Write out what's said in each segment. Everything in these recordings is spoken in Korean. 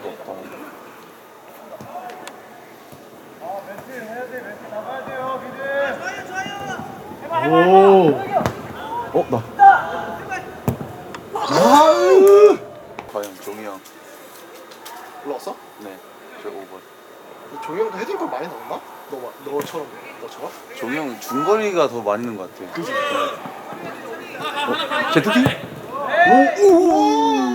데가 없다. 오. 어, 나. 아유. 과연 종이 형. 올라왔어? 네. 저 5번. 종이 형도 헤딩 골 많이 넣었나? 너 마- 너처럼 너처럼? 종이 형 중거리가 더 많이 넣는 것 같아요. 그지? 어? 제트기? 오! 오!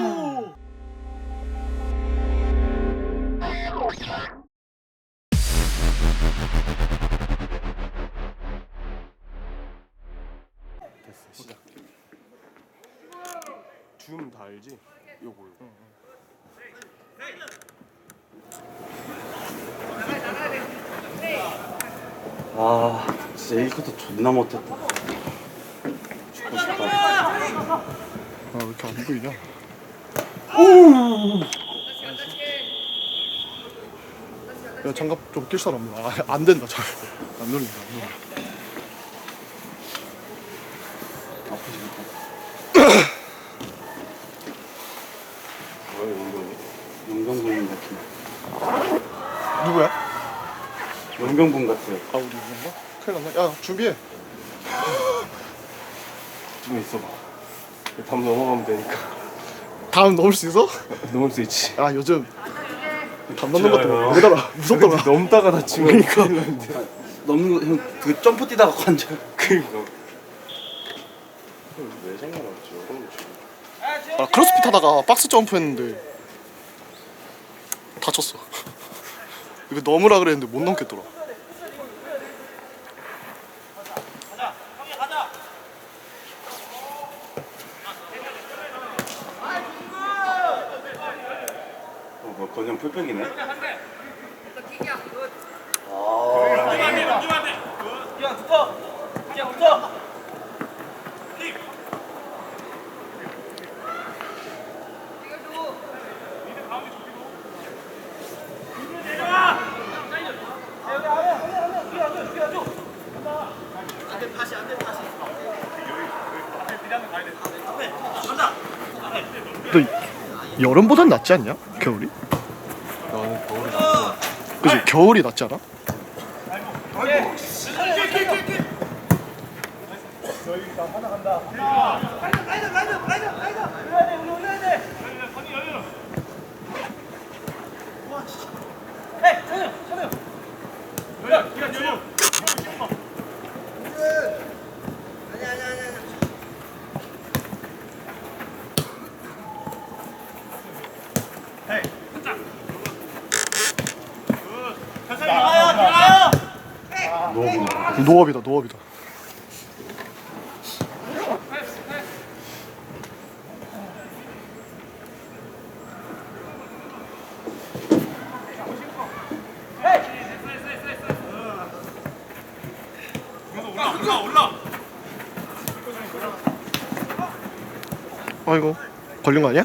됐어 시작. 줌 다 알지? 요거 요거. 아, 진짜 1쿼터 존나 못했다. 죽고 싶다. 아왜 이렇게 안 보이냐? 야 장갑 좀 낄 사람 없나? 아, 안 된다 잘. 안 눌린다 안 눌린다. 아프시겠다. 뭐야, 용병? 용병분 같은. 누구야? 용병분 같아요. 아 우리 누군가? 큰일 났네. 야 준비해. 좀 있어봐. 다음 넘어가면 되니까. 다음 넣을 수 있어? 넘을 수 있지. 아 요즘 담 넣는 것도 좋아요. 모르더라. 무섭더라. 넘다가 다치면 그러니까. 큰일 나는데. 너무 형그 점프 뛰다가 관절. 그니까. 왜? 그럼 지금. 아 크로스핏 하다가 박스 점프했는데 다쳤어. 이거 넘으라 그랬는데 못 넘겠더라. 뭐 건영 풀백이네. 너 여름보단 낫지 않냐? 겨울이? 그지 겨울이 낫지 않아? 노업이다 노업이다. 아이고 걸린 거 아니야?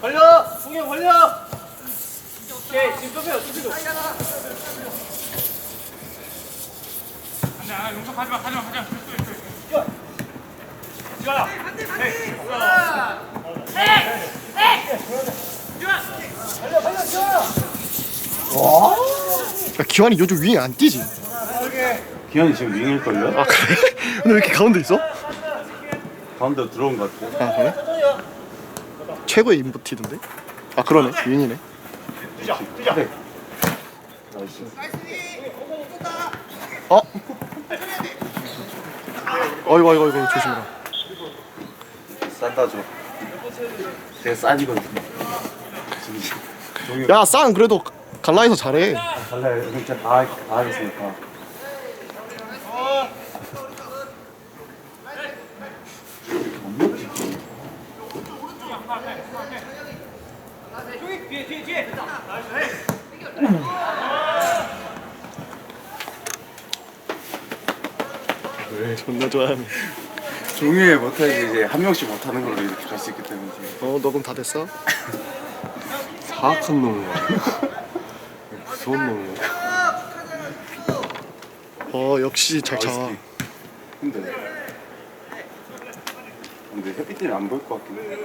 걸려! 풍경 걸려! 오케이, 지금 좁혀요, 좁히고. 아니야, 용서 가지 마, 가지 마, 가지 마. 야 기환이 요즘 윙안 뛰지? 기현이 지금 윙일걸요? 아 그래? 근데 왜 이렇게 가운데 있어? 가운데 들어온 것 같아요. 아 그래? 최고의 인버티던데? 아 그러네 윙이네 나이스. 어? 어이구 어이구 어이구 조심해라 싼다 줘 되게 지금 종이 야싼 그래도 갈라에서 잘해 달라요 진짜 다, 다 하겠으니까 왜 존나 좋아하네 종이에 못하지 이제 한 명씩 못하는 걸로 이렇게 갈 수 있기 때문에 어 녹음 다 됐어? 사악한 놈이야. 무서운 놈이야. 어 역시 잘 차. 근데 근데 햇빛 때문에 안 보일 것 같긴 해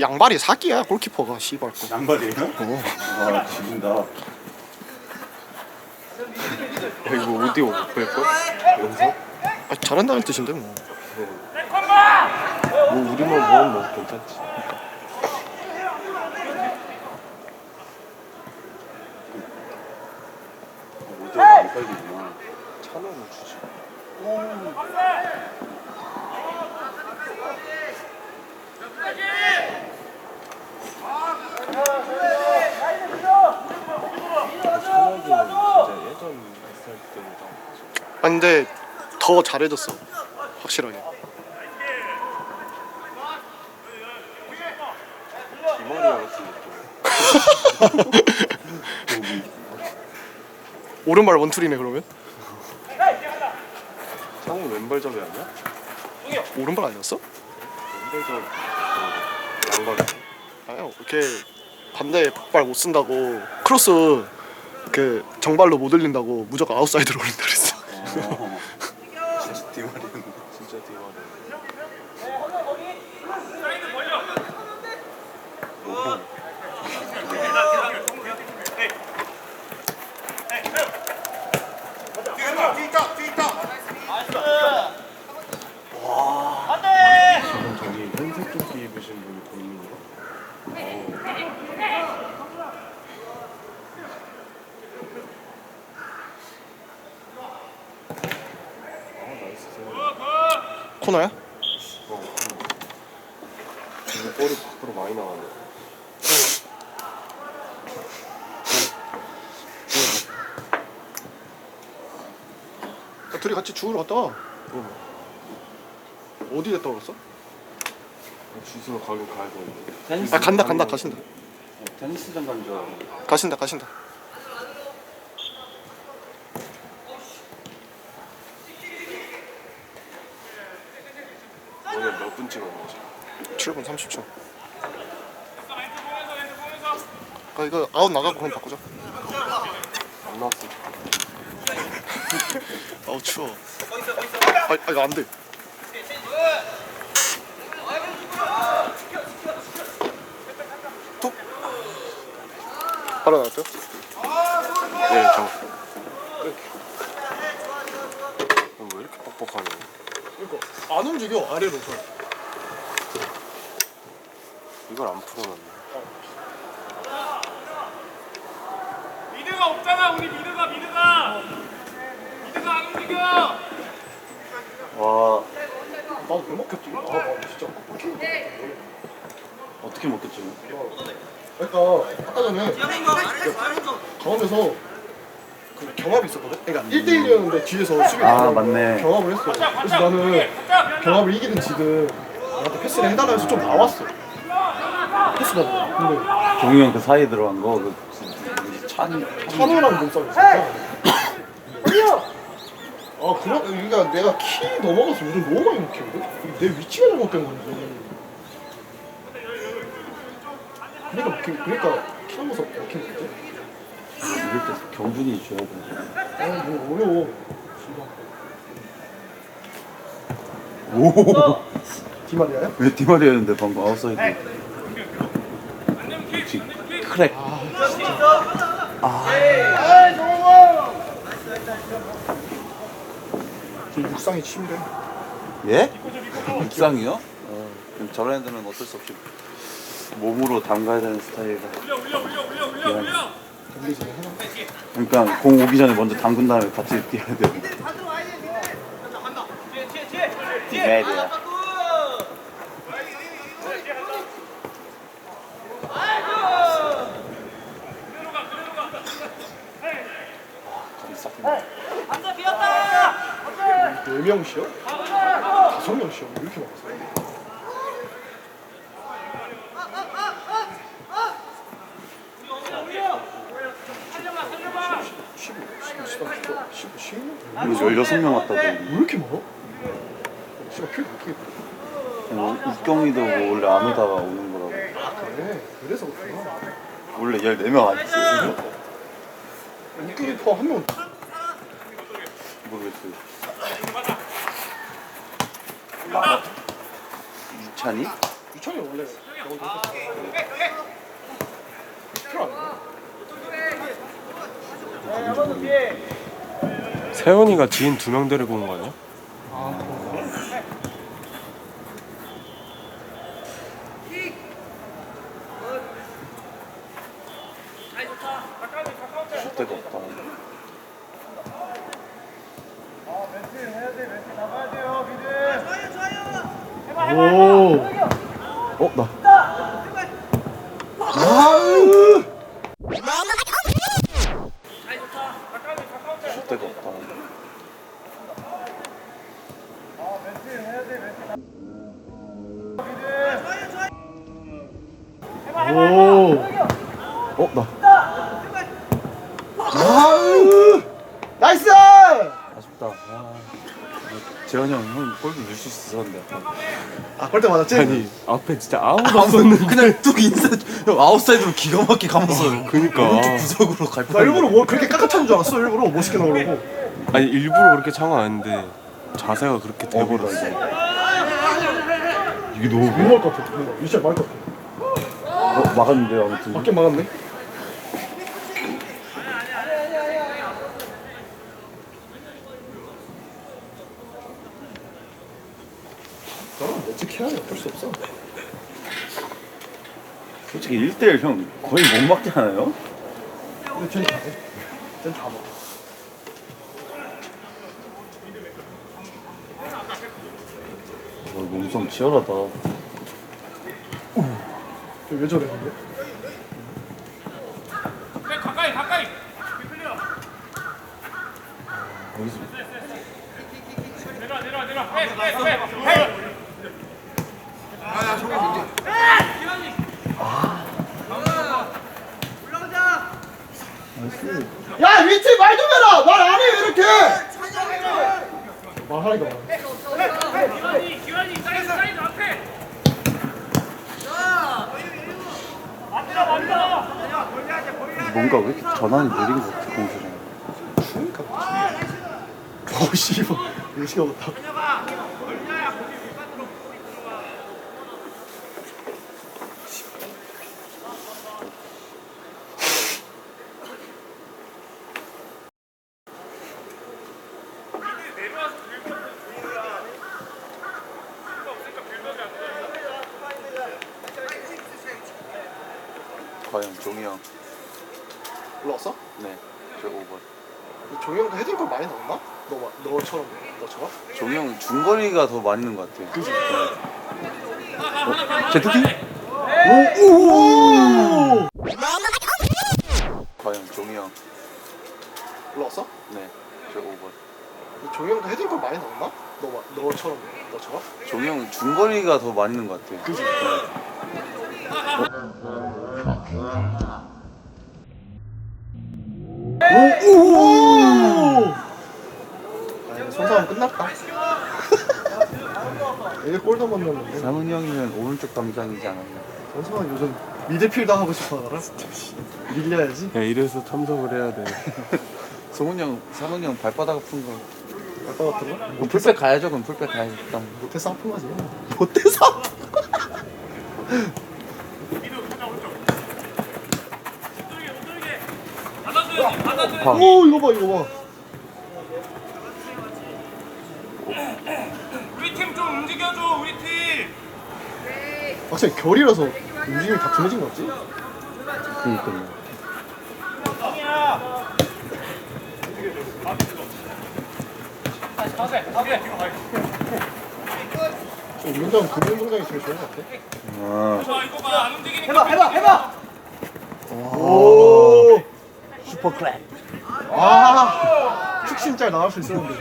양발이 사기야 골키퍼가 씨발 거. 양발이에요? 어. 아 죽인다 야, 이거 오디오 못 뺄걸? 영상? 아, 잘한다는 뜻인데 뭐. 뭐 우리만 보면 뭐 괜찮지. 어디가 안 빨리구나 찬호를 주지. 찬호는 진짜 예전 살 때보다 아 근데 더 잘해졌어. 확실하게. 디마리아 같은 느낌. 오른발 원툴이네 그러면? 찬호 왼발잡이 아니야? 오른발 아니었어? 왼발잡이. 그 양발. 아니요. 이렇게 반대 발못 쓴다고 크로스 그 정발로 못 올린다고 무조건 아웃사이드로 올린다 그랬어. 어. 진짜 띠말이었네 진짜 디마리아. 지금 저기 흰색 조끼 입으신 분이 본인이요? 아 나이스 세요. 코너야? 어. 근데 볼이 밖으로 많이 나가네. 야, 둘이 같이 죽으러 갔다 와. 어디 갔다 왔어? 주스는 가긴 가야 되는데. 테니스 아 간다 간다 가신다. 어, 테니스장 간줄 알았는데 가신다 가신다. 몇 분 찍었냐 지금? 7분 30초. 아 이거 아웃 나가고 그럼 바꾸자. 안 나왔어. 아우 추워. 아, 아 이거 안 돼. 톡. 바로 나왔대요? 네, 저. 어, 왜 이렇게 뻑뻑하냐? 그러니까 안 움직여 아래로. 이걸 안 풀어놨네. 미드가 없잖아 우리 미드가 미드가 미드가 안 움직여 와 나도 배 먹혔지. 아 진짜. 어떻게 먹겠지 그러니까 아까 전에 그 경합이 있었거든. 그러니까 1대1이었는데 뒤에서 수비 아, 맞네. 경합을 했어. 그래서 나는 경합을 이기든 지든 나한테 패스를 해달라 해서 좀 나왔어. 패스 받아. 근데 종이 형그 사이에 들어간 거그 찬 찬호랑 몸싸움 있었어. 아 그런 그러니까 내가 키 넘어가서 요즘 너무 많이 먹히거든. 내 위치가 잘못된 건지. 그러니까 먹힌 그러니까 키 넘어서 먹힌 거지. 이럴 때 경준이 줘야 돼 아 뭐 어려워. 오! 디마리아야? 왜 디마리였는데 방금 아웃사이드 역시 크랙 저 육상이 침대. 예? 육상이요? 어. 저런 애들은 어쩔 수 없이 몸으로 담가야 되는 스타일이라. 올려 올려 올려 올려 올려 그러니까 공 오기 전에 먼저 담근 다음에 같이 뛰어야 돼. 디메리야. 감이 싹 핀다. 네명 쉬어? 다섯 명 쉬어? 왜 이렇게 많았어? 십오, 십오, 십오, 십오, 십오, 십오, 오늘 16명 왔다고. 왜 이렇게 많아? 씨발 킬 어떻게 돼? 뭐 웃경이도 뭐 원래 안 오다가 오는 거라고. 아 그래? 그래서 그렇구나 원래 14명 아니지? 웃기기 포함 한 명은 모르겠어요. 아, 유찬이? 유찬이 원래 영어 필요 아니야? 세훈이가 지인 두 명 데리고 온 거 아니야? 아? 줄 데가 없다. 오. 어 나. 아으. 오. 어 나. 아으. 나이스. 아쉽다. 아, 재현이 형, 형 골도 넣을 수 있었는데. 아때 맞았지? 아니 앞에 진짜 아무도 없었는데 그냥 뚝 인사, 형 아웃사이드로 기가 막히게 감았어. 그니까 구석으로 갈 나 뻔. 일부러 뭐 그렇게 깍깍하는 줄 알았어 일부러 멋있게 나오려고 아니 일부러 그렇게 창은 아닌데 자세가 그렇게 돼버렸어 이게 못 너무 먹을 것 같아 유치할 말것 같아 어, 막았는데 아무튼. 밖에 막았네 나는 예측해야 돼 어쩔 수 없어 솔직히 1대1 형 거의 못 막지 않아요? 근데 쟤는 다 해. 쟤는 다 먹어 어, 몸싸움 치열하다. 쟤왜 저래 근데? 백 가까이 가까이. 클리어 여기서. 내려와 내려와 내려와. 백백백 야 위치 말 좀 해라! 말 안 해 왜 이렇게! 말하니까 말해 기환이 기환이 사이드 사이드 앞에 맞다 맞다 뭔가 왜 이렇게 전환이 느린 것 같아, 공수랑. 그러니까 어 씨발 시간 없다 과연 종이 형. 올라왔어? 네, 저 5번. 종이 형도 헤딩골 많이 넣었나? 너, 마- 너처럼 너처럼? 종이 형 중거리가 더 많은 것 같아요. 그지? 어? 제트키? 오! 과연 종이 형. 올라왔어? 네, 저 5번. 종이 형도 헤딩골 많이 넣었나? 너, 마- 너처럼 너처럼? 종이 형 중거리가 더 많은 것 같아요. 그지? 오! 아, 손상은 끝났다. 이게 골도 못 넣었는데. 사문이 형이면 오른쪽 담장이지 않았나? 손상은 요즘 미드필더 하고 싶어 하더라. 밀려야지. 야 이래서 참석을 해야 돼 성훈이 형, 사문이 형 발바닥 아픈 거. 아까 같은 거? 그럼 풀백 가야죠, 그럼 풀백 가야죠. 일단. 못해서 아픈 거지. 못해서? 못 들게 받아줘야지 받아줘야지 오 이거 봐 이거 봐. 우리 팀 좀 움직여줘 우리 팀 확실히 결이라서 움직임이 다 둔해진 거 같지? 그니까요. 좀 운동 근육 동작이 제일 좋은 것 같아. 아, 이거 봐, 안 움직이니까. 해봐 해봐 해봐 오. 슈퍼 클랩. 아. 축신짤 나올 수 있었는데.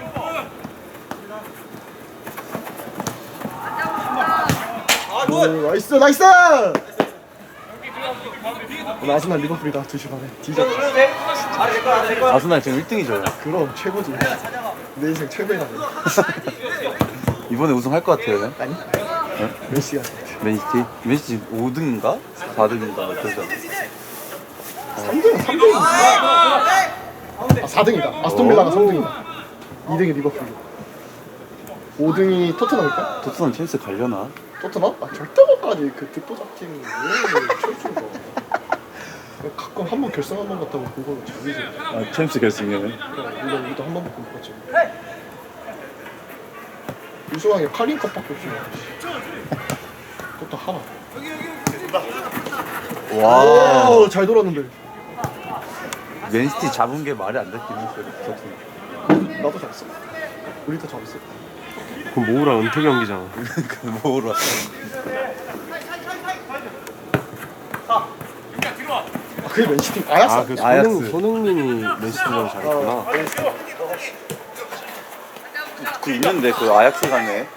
오, 나이스 나이스. 오늘 아스날 리버풀이다 2시 반에 거야 아스날 지금 1등이죠. 그럼 최고지 내 인생 최고의 이번에 우승할 것 같아요. 아니? 메시가 맨시티? 맨시티 5등인가? 4등인가? 그래서 3등 3등인가? 아 4등이다 아스톤 빌라가 3등이다 2등이 리버풀 5등이 토트넘일까? 토트넘 첼시 갈려나? 토트넘? 아 절대고까지 그 뒷보잡 팀왜 첼시가 가끔 한 번 결승 한 번 갔다고 그걸로 자기지 아, 챔스 결승이네. 우리가 우리도 한 번밖에 못 봤지 우승왕이 카린컵밖에 없지 그것도 하나 와. 오 잘 돌았는데 맨시티 잡은 게 말이 안 됐긴 했어요. 나도 잘했어 우리 다 잘했어 그럼 모우랑 은퇴 경기잖아. 그 뭐로 왔어? 아 그게 맨시티 아야스 아, 그 아약스. 손흥, 손흥민이 맨시티전 잘했구나. 그 있는데 그 아약스 가네.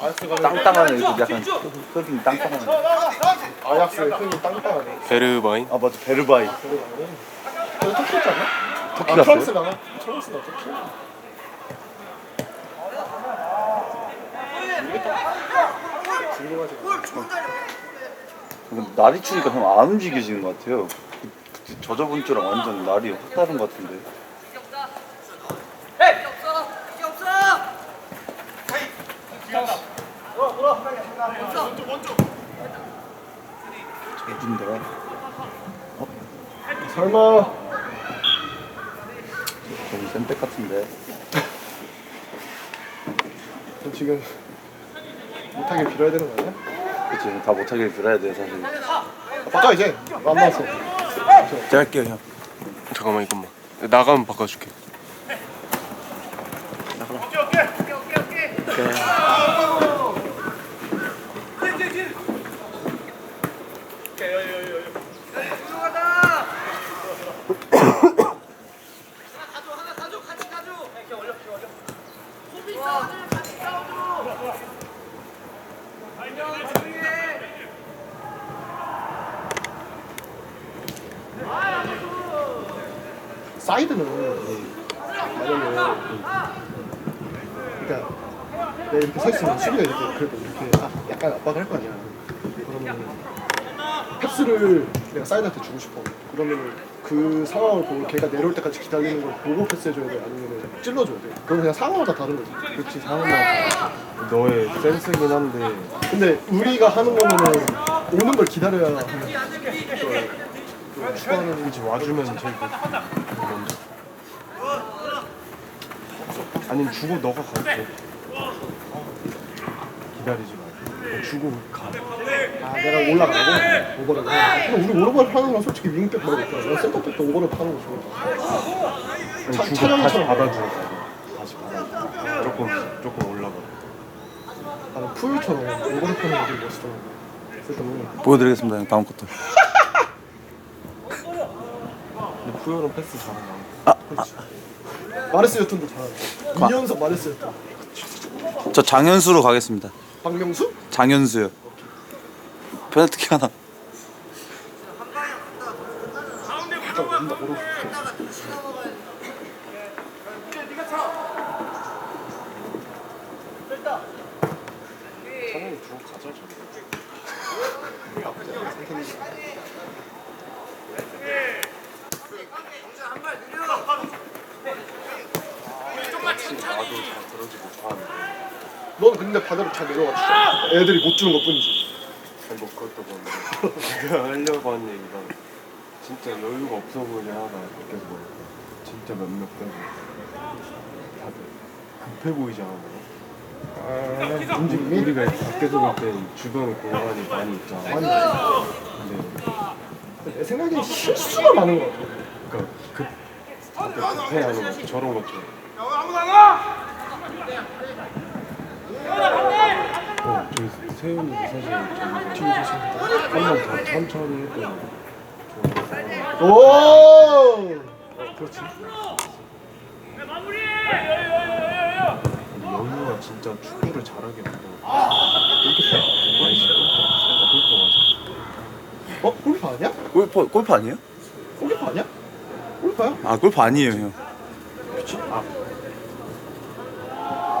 아야스가 땅땅한 애, 그 약간 흑인 땅땅한 애. 아야스의 흔히 땅땅하네 베르바인? 아 맞아 베르바이. 터키 있잖아? 터키 아 갔어요? 프랑스 가나? 프랑스 나 터키 날이 추니까 형 안 움직여지는 것 같아요. 그- 그 저저번 주랑 완전 날이 확 다른 것 같은데. 해준다. 설마 너무 센백 같은데. 너 지금 못하게 빌어야 되는 거 아니야? 그치 다 못하게 빌어야 돼 사실. 아, 바꿔 이제 안 나왔어 제가 할게요 형. 잠깐만, 이것만. 나가면 바꿔줄게. 사이드는 만약에 그러니까 내가 이렇게 서 있으면 수비가 이렇게 그래도 이렇게 아, 약간 압박을 할 거 아니야. 그러면 패스를 내가 사이드한테 주고 싶어. 그러면 그 상황을 보고 걔가 내려올 때까지 기다리는 걸 보고 패스해줘야 돼? 아니면 찔러줘야 돼? 그건 그냥 상황마다 다른 거지. 그렇지, 상황마다. 너의 센스긴 한데. 근데 우리가 하는 거는 오는 걸 기다려야 하는 추가하는 이제 와주면 제일 좋 먼저. 아니면 주고 너가 가도 기다리지 말고. 주고 가. 아 내가 올라가고 오버를 해. 근데 우리 오버를 파는 건 솔직히 윙백 말고 있잖아 내가 센터백도 오버를 파는 거 좋아 아니, 차- 주고 차량처럼. 다시 받아주고 다시 받아주고. 조금, 조금 올라가. 나는 푸유처럼 오버를 파는 게 되게 멋있더라고 보여드리겠습니다 형 다음 것도. 푸열은 패스 잘한다. 마르스 요튼도 잘하고 2연속 마르스 요튼 저 장현수로 가겠습니다. 박명수? 장현수요. 페널티킥 하나. 진짜 온다 모르고 차라리 주고 가자, 저 넌 근데 반대로 잘 내려와 진짜 애들이 못 주는 것 뿐이지 뭐 그것도 뭔데 내가 하려고 한 얘기가 진짜 여유가 없어 보이긴 하다 그래서 뭐 진짜 몇몇 빼고 다들 급해 보이지 않아 아, 움직임이? 우리가 밖에서 볼 때 주변에 공간이 많이 있잖아. 많이 근데 내 생각에 실수가 많은 것 같아. 그러니까 급 급해 하는 거 저런 것들. 어, 저기 세훈이도 사실 저기 뒤에서 한번 더 천천히 좀 오! 어, 그렇지. 마무리해 영유가 진짜 축구를 잘하게 만들어. 골키퍼 많이 맞아. 어? 골프 아니야? 골프 골프 아니에요? 골프 아니야? 골프야? 아 골프 아니에요 형.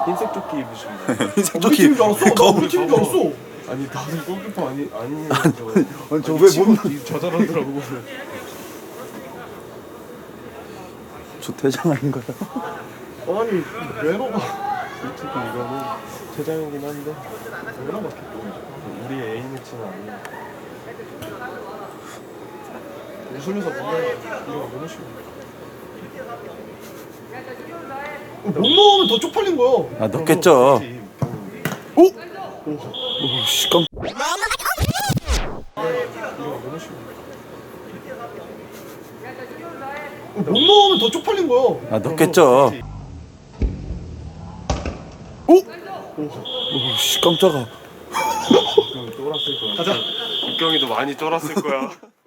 흰색 조끼 입으신 분. 흰색 우리 조끼 팀인 줄 알았어. 나 거울 우리 팀인 줄 알았어. 아니 나도 골키퍼 아니 아니 아니, 저왜 못- 저 잘하더라고. 저 대장 아닌가요? 아니 외로가 솔직히 이거는 퇴장이긴 한데 외로가 우리의 A 매치는 아니야. 웃으면서 보면 이거 너무 쉬워. 어, 못 넣으면 더 쪽팔린 거야. 아 넣겠죠. 그치, 웃겼는데. 오? 오 씨 깜. 어, 못 넣으면 더 쪽팔린 거야. 아 넣겠죠. 그치. 오씨 깜짝아. 국경이 쫄았을 거야. 가자. 국경이도 많이 쫄았을 거야.